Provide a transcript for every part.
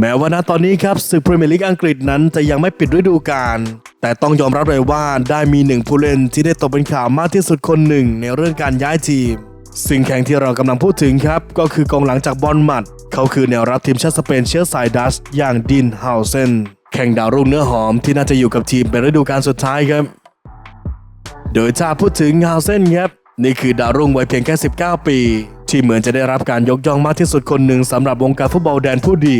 แม้ว่าณตอนนี้ครับศึกพรีเมียร์ลีกอังกฤษนั้นจะยังไม่ปิดฤดูกาลแต่ต้องยอมรับเลยว่าได้มีหนึ่งผู้เล่นที่ได้ตกเป็นข่าวมากที่สุดคนหนึ่งในเรื่องการย้ายทีม สิ่งแข่งที่เรากำลังพูดถึงครับ ก็คือกองหลังจากบอลมัด เขาคือแนวรับทีมชาติสเปนเชื้อสายดัชอย่างดินเฮาเซนแข่งดาวรุ่งเนื้อหอมที่น่าจะอยู่กับทีมเป็นฤดูกาลสุดท้ายครับ โดยถ้าพูดถึงเฮาเซนครับนี่คือดาวรุ่งวัยเพียงแค่ 19 ปี ที่เหมือนจะได้รับการยกย่องมากที่สุดคนหนึ่งสำหรับวงการฟุตบอลแดนผู้ดี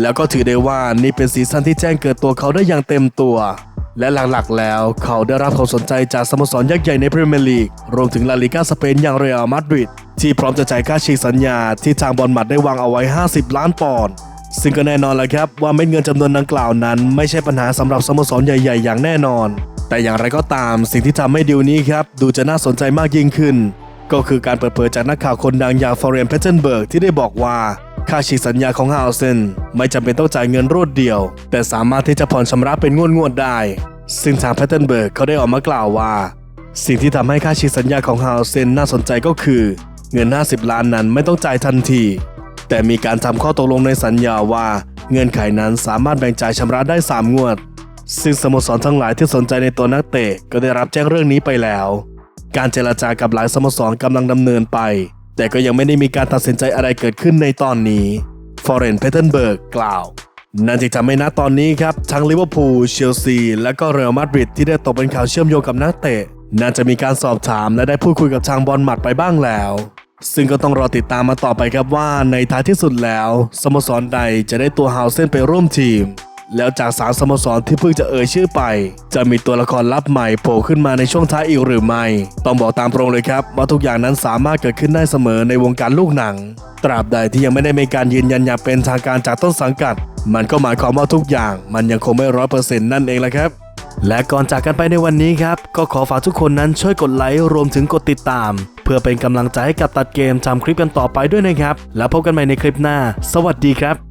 แล้วก็ถือได้ว่านี่เป็นซีซั่นที่แจ้งเกิดตัวเขาได้อย่างเต็มตัว และหลักๆแล้วเขาได้รับความสนใจจากสโมสรยักษ์ใหญ่ในพรีเมียร์ลีก รวมถึงลาลิกาสเปนอย่างเรอัลมาดริดที่พร้อมจะจ่ายค่าฉีกสัญญาที่ทางบอลหมัดได้วางเอาไว้ 50 ล้านปอนด์ซึ่งก็แน่นอนแหละครับว่าเม็ดเงินจำนวนดังกล่าวนั้น ไม่ใช่ปัญหาสำหรับสโมสรใหญ่ ๆ อย่างแน่นอน แต่อย่างไรก็ตามสิ่งที่ทำให้ดีลนี้ครับดูจะน่าสนใจมากยิ่งขึ้น ก็คือการเปิดเผยจากนักข่าวคนดังอย่างฟอเรนเพเทนเบิร์กที่ได้บอกว่า ค่าฉีกสัญญาของฮาวเซนไม่จำเป็นต้องจ่ายเงินรวดเดียว แต่สามารถที่จะผ่อนชำระเป็นงวดๆได้ ซึ่งทางเพทเทนเบิร์กเขาได้ออกมากล่าวว่า สิ่งที่ทำให้ค่าฉีกสัญญาของฮาวเซนน่าสนใจก็คือ เงิน 50 ล้านนั้นไม่ต้องจ่ายทันที แต่มีการทำข้อตกลงในสัญญาว่า เงื่อนไขนั้นสามารถแบ่งจ่ายชำระได้ 3 งวด ซึ่งสโมสรทั้งหลายที่สนใจในตัวนักเตะก็ได้รับแจ้งเรื่องนี้ไปแล้ว การเจรจากับหลายสโมสรกำลังดำเนินไป แต่ก็ยังไม่ได้มีการตัดสินใจอะไรเกิดขึ้นในตอนนี้ฟอร์เรนเพเทนเบิร์กกล่าว นั่นจึงทำให้ณตอนนี้ครับ ทั้งลิเวอร์พูลเชลซี และก็เรอัลมาดริดที่ได้ตกเป็นข่าวเชื่อมโยงกับนักเตะน่าจะมีการสอบถามและได้พูดคุยกับทางบอลหมัดไปบ้างแล้ว ซึ่งก็ต้องรอติดตามมาต่อไปครับว่าในท้ายที่สุดแล้ว สโมสรใดจะได้ตัวฮาวเซนไปร่วมทีม แล้วจากสามสโมสรที่เพิ่งจะเอ่ยชื่อไป จะมีตัวละครลับใหม่โผล่ขึ้นมาในช่วงท้ายอีกหรือไม่ ต้องบอกตามตรงเลยครับว่าทุกอย่างนั้นสามารถเกิดขึ้นได้เสมอในวงการลูกหนัง ตราบใดที่ยังไม่ได้มีการยืนยันอย่างเป็นทางการจากต้นสังกัด มันก็หมายความว่าทุกอย่างมันยังคงไม่ร้อยเปอร์เซ็นต์นั่นเองแหละครับและก่อนจากกันไปในวันนี้ครับ ก็ขอฝากทุกคนนั้นช่วยกดไลค์รวมถึงกดติดตาม เพื่อเป็นกำลังใจให้กับตัดเกมทำคลิปกันต่อไปด้วยนะครับ แล้วพบกันใหม่ในคลิปหน้า สวัสดีครับ